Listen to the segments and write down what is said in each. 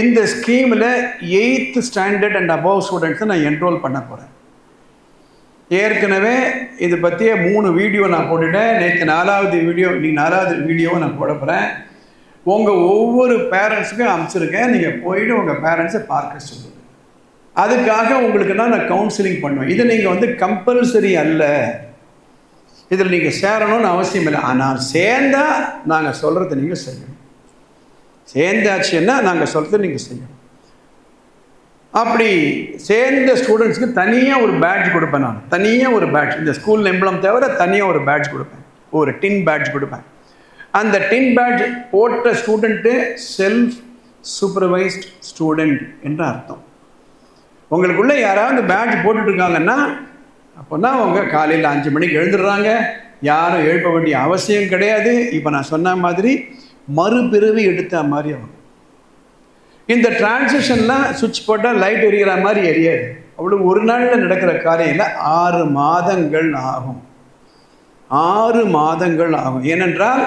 இந்த ஸ்கீமில் eighth standard and above ஸ்டூடெண்ட்ஸை நான் என்ரோல் பண்ண போகிறேன் ஏற்கனவே இது பற்றிய மூணு வீடியோ நான் போட்டுட்டேன். நேற்று நாலாவது வீடியோ இன்னைக்கு நாலாவது வீடியோவை நான் போட போகிறேன் உங்கள் ஒவ்வொரு பேரண்ட்ஸுக்கும் அமைச்சிருக்கேன் நீங்கள் போயிட்டு உங்கள் பேரண்ட்ஸை பார்க்க சொல்லுங்கள் அதுக்காக உங்களுக்கு தான் நான் கவுன்சிலிங் பண்ணுவேன். இது நீங்கள் வந்து கம்பல்சரி அல்ல. இதில் நீங்கள் சேரணும்னு அவசியம் இல்லை. ஆனால் சேர்ந்தால் நாங்கள் சொல்கிறத நீங்கள் செய்யணும். சேர்ந்தாச்சுன்னா நாங்கள் சொல்கிறத நீங்கள் செய்யணும். அப்படி சேர்ந்த ஸ்டூடெண்ட்ஸ்க்கு தனியாக ஒரு பேட்ச் கொடுப்பேன் நான். தனியாக ஒரு பேட்ச் இந்த ஸ்கூல் எம்பளம் தவிர தனியாக ஒரு பேட்ச் கொடுப்பேன். ஒரு டின் பேட்ச் கொடுப்பேன். அந்த டின் பேட்ச் போட்ட ஸ்டூடெண்ட்டு செல்ஃப் சூப்பர்வைஸ்ட் ஸ்டூடெண்ட் என்று அர்த்தம். உங்களுக்குள்ளே யாராவது பேட்ச் போட்டுட்ருக்காங்கன்னா அப்போ தான் அவங்க காலையில் அஞ்சு மணிக்கு எழுந்துடுறாங்க. யாரும் எழுப்ப வேண்டிய அவசியம் கிடையாது. இப்போ நான் சொன்ன மாதிரி மறுபிறவி எடுத்த மாதிரி ஆகும் இந்த டிரான்சிஷன்லாம் சுவிட்ச் போட்டால் லைட் எரிகிற மாதிரி எரியாது. அவ்வளோ ஒரு நாளில் நடக்கிற காரியம் ஆறு மாதங்கள் ஆகும். ஆறு மாதங்கள் ஆகும். ஏனென்றால்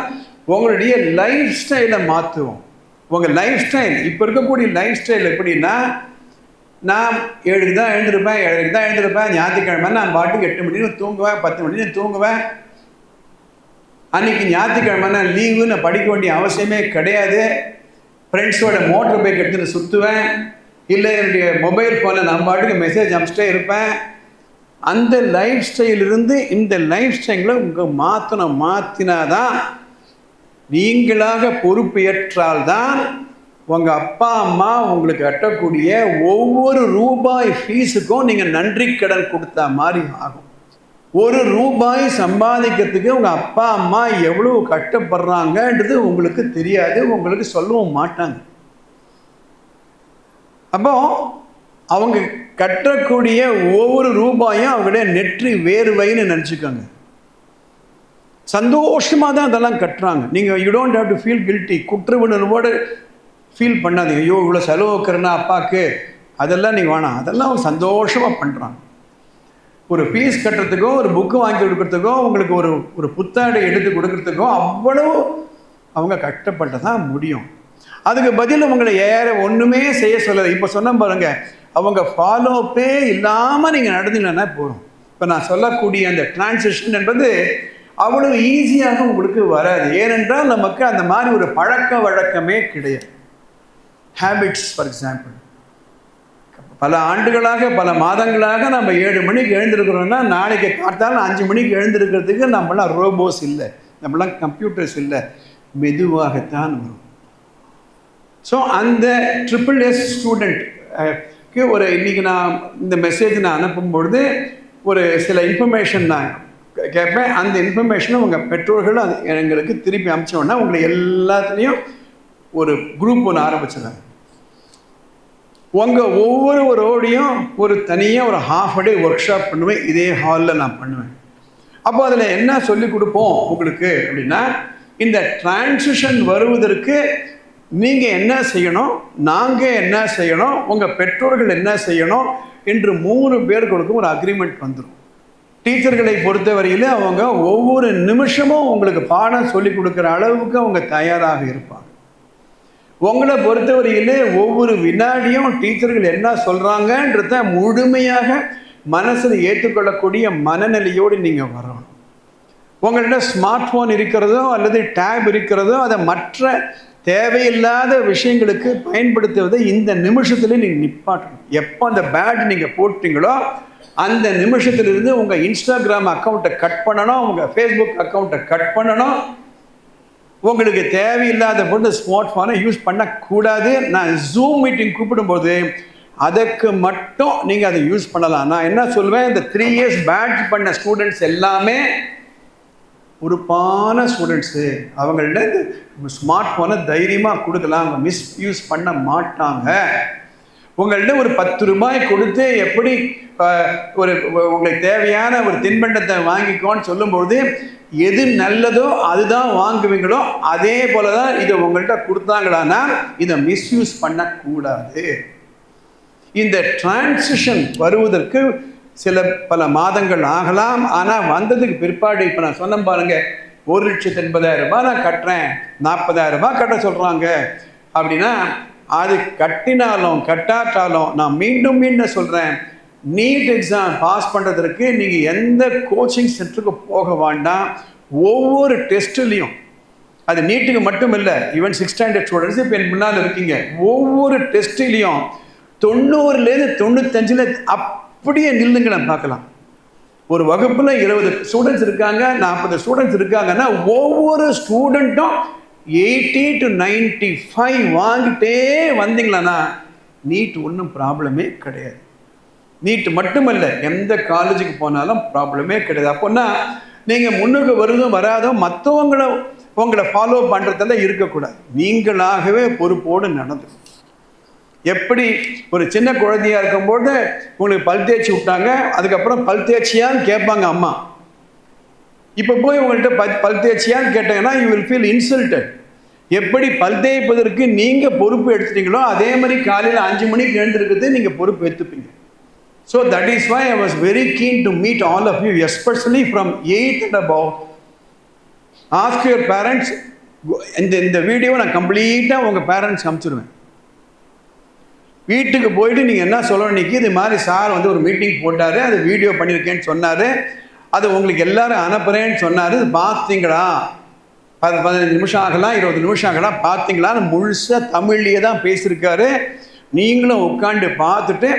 உங்களுடைய லைஃப் ஸ்டைலை மாற்றுவோம் உங்கள் லைஃப் ஸ்டைல் இப்போ இருக்கக்கூடிய லைஃப் ஸ்டைல் எப்படின்னா நான் ஏழுக்கு தான் எழுந்திருப்பேன் ஏழுக்கு தான் எழுந்திருப்பேன் ஞாயிற்றுக்கிழமை நான் பாட்டுக்கு எட்டு மணிக்கு தூங்குவேன் பத்து மணிக்கு தூங்குவேன் அன்றைக்கி ஞாயிற்றுக்கிழமைனா லீவு நான் படிக்க வேண்டிய அவசியமே கிடையாது. ஃப்ரெண்ட்ஸோட மோட்டர் பைக் எடுத்துகிட்டு சுற்றுவேன் இல்லை என்னுடைய மொபைல் ஃபோனில் நான் பாட்டுக்கு மெசேஜ் அனுப்பிச்சிட்டே இருப்பேன். அந்த லைஃப் ஸ்டைலிருந்து இந்த லைஃப் ஸ்டைலை உங்கள் மாற்றணும் மாற்றினாதான் நீங்களாக பொறுப்பேற்றால்தான் உங்கள் அப்பா அம்மா உங்களுக்கு கட்டக்கூடிய ஒவ்வொரு ரூபாய் ஃபீஸுக்கும் நீங்கள் நன்றி கடன் கொடுத்த மாதிரி ஆகும். ஒரு ரூபாய் சம்பாதிக்கிறதுக்கு உங்கள் அப்பா அம்மா எவ்வளோ கஷ்டப்படுறாங்கன்றது உங்களுக்கு தெரியாது உங்களுக்கு சொல்லவும் மாட்டாங்க. அப்போ அவங்க கட்டக்கூடிய ஒவ்வொரு ரூபாயும் அவங்களுடைய நெற்றி வேர்வைன்னு நினச்சிக்கோங்க. சந்தோஷமாக தான் அதெல்லாம் கட்டுறாங்க. நீங்கள் you don't have to feel guilty குற்ற உணர்வோடு ஃபீல் பண்ணாதீங்க. ஐயோ இவ்வளோ செலவு வைக்கிறேன்னா அப்பாவுக்கு அதெல்லாம் நீங்கள் வேணாம். அதெல்லாம் அவங்க சந்தோஷமாக பண்ணுறாங்க ஒரு ஃபீஸ் கட்டுறதுக்கும் ஒரு புக்கு வாங்கி கொடுக்குறதுக்கோ உங்களுக்கு ஒரு ஒரு புத்தாடை எடுத்து கொடுக்கறதுக்கும் அவ்வளவு அவங்க கஷ்டப்பட்டு தான் முடியும். அதுக்கு பதில் உங்களை ஏற ஒன்றுமே செய்ய சொல்லலை. இப்போ சொன்ன பாருங்க அவங்க ஃபாலோப்பே இல்லாமல் நீங்கள் நடந்தீங்கன்னா போதும். இப்போ நான் சொல்லக்கூடிய அந்த டிரான்சிஷன் என்பது அவ்வளவு ஈஸியாக உங்களுக்கு வராது. ஏனென்றால் நமக்கு அந்த மாதிரி ஒரு பழக்க வழக்கமே கிடையாது. ஹேபிட்ஸ் ஃபார் எக்ஸாம்பிள் பல ஆண்டுகளாக பல மாதங்களாக நம்ம ஏழு மணிக்கு எழுந்திருக்கிறோம்னா நாளைக்கு பார்த்தாலும் அஞ்சு மணிக்கு எழுந்திருக்கிறதுக்கு நம்மளாம் ரோபோஸ் இல்லை. நம்மளாம் கம்ப்யூட்டர்ஸ் இல்லை. மெதுவாகத்தான் வரும். ஸோ அந்த ட்ரிபிள் எஸ் ஸ்டூடெண்ட்க்கு ஒரு இன்றைக்கி நான் இந்த மெசேஜ் நான் அனுப்பும் பொழுது ஒரு சில இன்ஃபர்மேஷன் நான் கேட்பேன். அந்த இன்ஃபர்மேஷனை உங்கள் பெற்றோர்கள் அது எங்களுக்கு திருப்பி அனுப்பிச்சோன்னா உங்களை எல்லாத்துலேயும் ஒரு குரூப் ஒன்று ஆரம்பிச்சிடுறாங்க. உங்கள் ஒவ்வொருவரோடையும் ஒரு தனியாக ஒரு ஹாஃப் டே ஒர்க் ஷாப் பண்ணுவேன். இதே ஹாலில் நான் பண்ணுவேன். அப்போ அதில் என்ன சொல்லி கொடுப்போம் உங்களுக்கு அப்படின்னா இந்த டிரான்சிஷன் வருவதற்கு நீங்கள் என்ன செய்யணும் நாங்கள் என்ன செய்யணும் உங்கள் பெற்றோர்கள் என்ன செய்யணும் என்று மூணு பேர்களுக்கும் ஒரு அக்ரிமெண்ட் வந்துடும் டீச்சர்களை பொறுத்தவரையில் அவங்க ஒவ்வொரு நிமிஷமும் உங்களுக்கு பாடம் சொல்லி கொடுக்குற அளவுக்கு அவங்க தயாராக இருப்பாங்க. உங்களை பொறுத்தவரையிலே ஒவ்வொரு வினாடியும் டீச்சர்கள் என்ன சொல்கிறாங்கன்றத முழுமையாக மனசில் ஏற்றுக்கொள்ளக்கூடிய மனநிலையோடு நீங்கள் வரணும். உங்கள்கிட்ட ஸ்மார்ட் ஃபோன் இருக்கிறதோ அல்லது டேப் இருக்கிறதோ அதை மற்ற தேவையில்லாத விஷயங்களுக்கு பயன்படுத்துவதை இந்த நிமிஷத்தில் நீங்கள் நிப்பாட்டணும். எப்போ அந்த பேட் நீங்கள் போட்டிங்களோ அந்த நிமிஷத்துலேருந்து உங்கள் இன்ஸ்டாகிராம் அக்கௌண்ட்டை கட் பண்ணணும் உங்கள் ஃபேஸ்புக் அக்கௌண்ட்டை கட் பண்ணணும் உங்களுக்கு தேவையில்லாத பொழுது ஸ்மார்ட் ஃபோனை யூஸ் பண்ணக்கூடாது. நான் ஜூம் மீட்டிங் கூப்பிடும்போது அதுக்கு மட்டும் நீங்கள் அதை யூஸ் பண்ணலாம். நான் என்ன சொல்லுவேன் இந்த த்ரீ இயர்ஸ் பேட்ச் பண்ண ஸ்டூடெண்ட்ஸ் எல்லாமே பொறுப்பான ஸ்டூடெண்ட்ஸு அவங்கள்ட்ட இந்த ஸ்மார்ட் ஃபோனை தைரியமாக கொடுக்கலாம். அவங்க மிஸ்யூஸ் பண்ண மாட்டாங்க. உங்கள்கிட்ட ஒரு பத்து ரூபாய் கொடுத்து எப்படி ஒரு உங்களுக்கு தேவையான ஒரு தின்பண்டத்தை வாங்கிக்கோன்னு சொல்லும்போது எது நல்லதோ அதுதான் வாங்குவீங்களோ அதே போல தான் இதை உங்கள்கிட்ட கொடுத்தாங்களான்னா இதை மிஸ்யூஸ் பண்ணக்கூடாது. இந்த டிரான்சிஷன் வருவதற்கு சில பல மாதங்கள் ஆகலாம். ஆனால் வந்ததுக்கு பிற்பாடு இப்போ நான் சொன்ன பாருங்க ஒரு லட்சத்து எண்பதாயிரம் ரூபாய் நான் கட்டுறேன். நாற்பதாயிரம் ரூபாய் கட்ட சொல்கிறாங்க அப்படின்னா அது கட்டினாலும் கட்டாட்டாலும் நான் மீண்டும் மீண்டும் சொல்கிறேன் நீட் எக்ஸாம் பாஸ் பண்ணுறதுக்கு நீங்கள் எந்த கோச்சிங் சென்டருக்கு போக வேண்டாம். ஒவ்வொரு டெஸ்ட்லேயும் அது நீட்டுக்கு மட்டும் இல்லை ஈவன் சிக்ஸ் ஸ்டாண்டர்ட் ஸ்டூடெண்ட்ஸ் இப்போ என் முன்னால் இருக்கீங்க. ஒவ்வொரு டெஸ்ட்லேயும் தொண்ணூறுலேருந்து தொண்ணூத்தஞ்சில் அப்படியே நில்லுங்க நான் பார்க்கலாம். ஒரு வகுப்பில் இருபது ஸ்டூடெண்ட்ஸ் இருக்காங்க நாற்பது ஸ்டூடெண்ட்ஸ் இருக்காங்கன்னா ஒவ்வொரு ஸ்டூடெண்ட்டும் எயிட்டி டு நைன்டி ஃபைவ் வாங்கிட்டே வந்தீங்களாண்ணா நீட் ஒன்றும் ப்ராப்ளமே கிடையாது. நீட் மட்டுமல்ல எந்த காலேஜுக்கு போனாலும் ப்ராப்ளமே கிடையாது. அப்போன்னா நீங்கள் முன்னுக்கு வருதும் வராதும் மற்றவங்கள உங்களை ஃபாலோ பண்ணுறதுல இருக்கக்கூடாது. நீங்களாகவே பொறுப்போடு நடந்து. எப்படி ஒரு சின்ன குழந்தையா இருக்கும்போது உங்களுக்கு பல் தேய்ச்சி விட்டாங்க அதுக்கப்புறம் பல் தேய்ச்சியான்னு கேட்பாங்க அம்மா. இப்போ போய் உங்கள்கிட்ட பல் பல் தேய்ச்சியான்னு கேட்டாங்கன்னா யூ வில் ஃபீல் இன்சல்டட் எப்படி பல் தேய்ப்பதற்கு நீங்கள் பொறுப்பு எடுத்துட்டீங்களோ அதே மாதிரி காலையில் அஞ்சு மணிக்கு எழுந்திருக்கிறது நீங்கள் பொறுப்பு எடுத்துப்பீங்க. So that is why I was very keen to meet all of you especially from eight and above ask your parents இந்த இந்த வீடியோவை நான் கம்ப்ளீட்டாக உங்கள் பேரண்ட்ஸ் அமுச்சிடுவேன் வீட்டுக்கு போயிட்டு நீங்கள் என்ன சொல்லணும் இன்னைக்கு இது மாதிரி சார் வந்து ஒரு மீட்டிங் போட்டார் அது வீடியோ பண்ணியிருக்கேன்னு சொன்னார். அது உங்களுக்கு எல்லாரும் அனுப்புகிறேன்னு சொன்னார். பார்த்தீங்களா? பது பதினஞ்சு நிமிஷம் ஆகலாம் இருபது நிமிஷம் ஆகலாம் பார்த்தீங்களான்னு முழுசாக தமிழ்லேயே தான் பேசியிருக்காரு. நீங்களும் உட்காந்து பார்த்துட்டு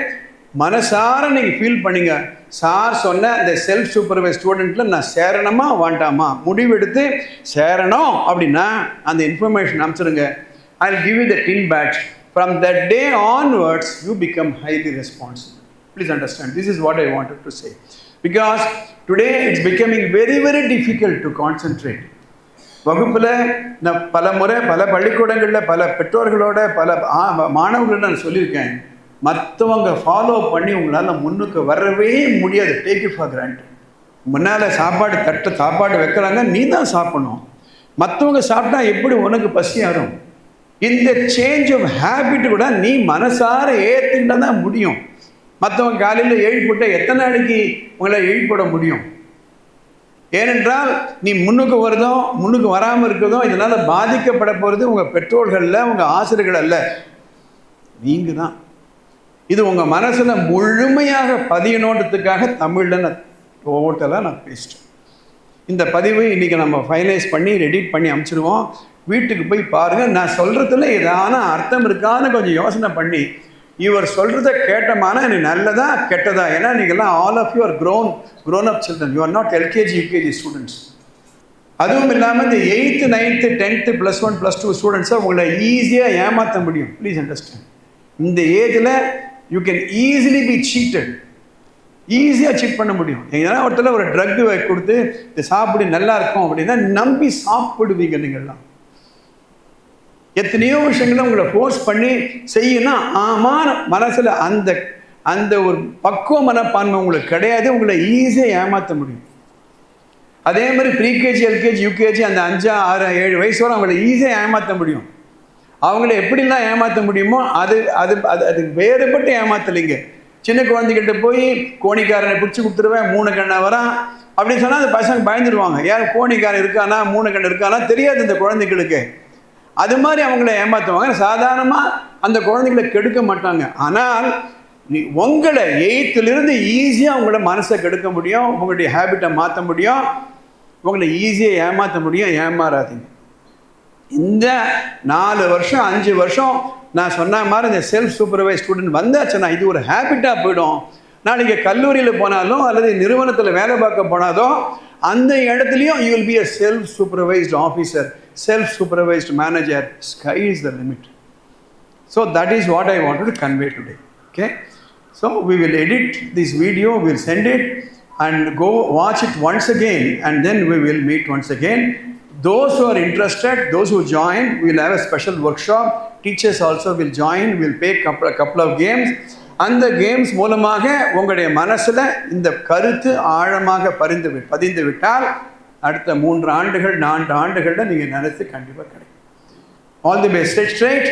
மனசார நீங்கள் ஃபீல் பண்ணுங்க. சார் சொன்ன இந்த செல்ஃப் சூப்பர்வைஸ் ஸ்டூடெண்ட்டில் நான் சேரணுமா வேண்டாமா? முடிவெடுத்து சேரணும் அப்படின்னா அந்த information அனுப்பிச்சிடுங்க I give you the tin badge from the day onwards you become highly responsible please understand this is what I wanted to say because today it's becoming very very difficult to concentrate வகுப்பில் நான் பல முறை பல பள்ளிக்கூடங்களில் பல பெற்றோர்களோட பல ஆ- மாணவர்களோட நான் சொல்லியிருக்கேன். மற்றவங்க ஃபாலோ பண்ணி உங்களால் முன்னுக்கு வரவே முடியாது. டேக் இட் ஃபார் கிராண்ட் முன்னால் சாப்பாடு தட்டு சாப்பாடு வைக்கிறாங்க நீ தான் சாப்பிடணும். மற்றவங்க சாப்பிட்டா எப்படி உனக்கு பசி ஆறும்? இந்த சேஞ்ச் ஆஃப் ஹேபிட் கூட நீ மனசார ஏற்றுக்கிட்டால் தான் முடியும். மற்றவங்க காலையில் எழுப்பிவிட்ட எத்தனை நாளைக்கு உங்களை எழுப்பிட முடியும்? ஏனென்றால் நீ முன்னுக்கு வருதோ முன்னுக்கு வராமல் இருக்கிறதோ இதனால் பாதிக்கப்பட போகிறது உங்கள் பெற்றோர்களில் உங்கள் ஆசிரியர்கள் அல்ல. நீங்கள் தான் இது உங்கள் மனசில் முழுமையாக பதியணுன்றதுக்காக தமிழில் நான் டோட்டலாக நான் பேசிட்டேன். இந்த பதிவு இன்றைக்கி நம்ம ஃபைனலைஸ் பண்ணி ரெடி பண்ணி அமுச்சிடுவோம். வீட்டுக்கு போய் பாருங்கள் நான் சொல்கிறதுல ஏதான அர்த்தம் இருக்கான்னு கொஞ்சம் யோசனை பண்ணி இவர் சொல்கிறத கேட்டமான எனக்கு நல்லதா கெட்டதா? ஏன்னா நீங்கள்லாம் all of you are grown grown up children you are not LKG UKG students அதுவும் இல்லாமல் இந்த eighth ninth tenth plus one plus two ஸ்டூடெண்ட்ஸை உங்களை ஈஸியாக ஏமாற்ற முடியும். ப்ளீஸ் அண்டர்ஸ்டாண்ட் இந்த ஏஜில் you can easily be cheated ஈஸியாக சீட் பண்ண முடியும். ஏன்னா ஒருத்தர் ஒரு ட்ரக் கொடுத்து இது சாப்பிடு நல்லா இருக்கும் அப்படின்னா நம்பி சாப்பிடுவீங்க நீங்கள்லாம் எத்தனையோ விஷயங்களை உங்களை ஃபோர்ஸ் பண்ணி செய்யணும் ஆமாம் மனசில் அந்த அந்த ஒரு பக்குவ மனப்பான்மை உங்களுக்கு கிடையாது உங்களை ஈஸியாக ஏமாற்ற முடியும். அதே மாதிரி ப்ரீகேஜி எல்கேஜி யூகேஜி அந்த அஞ்சா ஆறு ஏழு வயசு வரை அவங்கள ஈஸியாக ஏமாற்ற முடியும். அவங்கள எப்படிலாம் ஏமாற்ற முடியுமோ அது அது அது அது வேறுபட்டு ஏமாத்தலைங்க. சின்ன குழந்தைகிட்ட போய் கோணிக்காரனை பிடிச்சி கொடுத்துருவேன் மூணு கண்ணை வரான் அப்படின்னு சொன்னால் அந்த பசங்க பயந்துருவாங்க. யார் கோணிக்காரன் இருக்கானா மூணு கண்ணு இருக்கானா தெரியாது இந்த குழந்தைகளுக்கு. அது மாதிரி அவங்கள ஏமாற்றுவாங்க சாதாரணமாக அந்த குழந்தைங்களை கெடுக்க மாட்டாங்க. ஆனால் நீ உங்களை எயித்துலேருந்து ஈஸியாக உங்களோட மனசை கெடுக்க முடியும். உங்களுடைய ஹேபிட்டை மாற்ற முடியும். உங்களை ஈஸியாக ஏமாற்ற முடியும். ஏமாறாதீங்க. இந்த நாலு வருஷம் அஞ்சு வருஷம் நான் சொன்ன மாதிரி இந்த செல்ஃப் சூப்பர்வைஸ் ஸ்டூடெண்ட் வந்தாச்சுன்னா இது ஒரு ஹேபிட்டாக போயிடும். நாளைக்கு கல்லூரியில் போனாலும் அல்லது நிறுவனத்தில் வேலை பார்க்க போனாதோ அந்த இடத்துலையும் you will be a self supervised officer self supervised manager sky is the limit So that is what I wanted to convey today. Okay. So we will edit this video, we'll send it and go watch it once again and then we will meet once again. Those who are interested, those who join, we'll have a special workshop. Teachers also will join, we'll pay couple, a couple of games. அந்த games மூலமாக உங்களுடைய மனசில் இந்த கருத்து ஆழமாக பரிந்து we- பதிந்து விட்டால் அடுத்த மூன்று ஆண்டுகள் நான்கு ஆண்டுகளில் நீங்கள் நினைத்து கண்டிப்பாக கிடைக்கும். All the best straight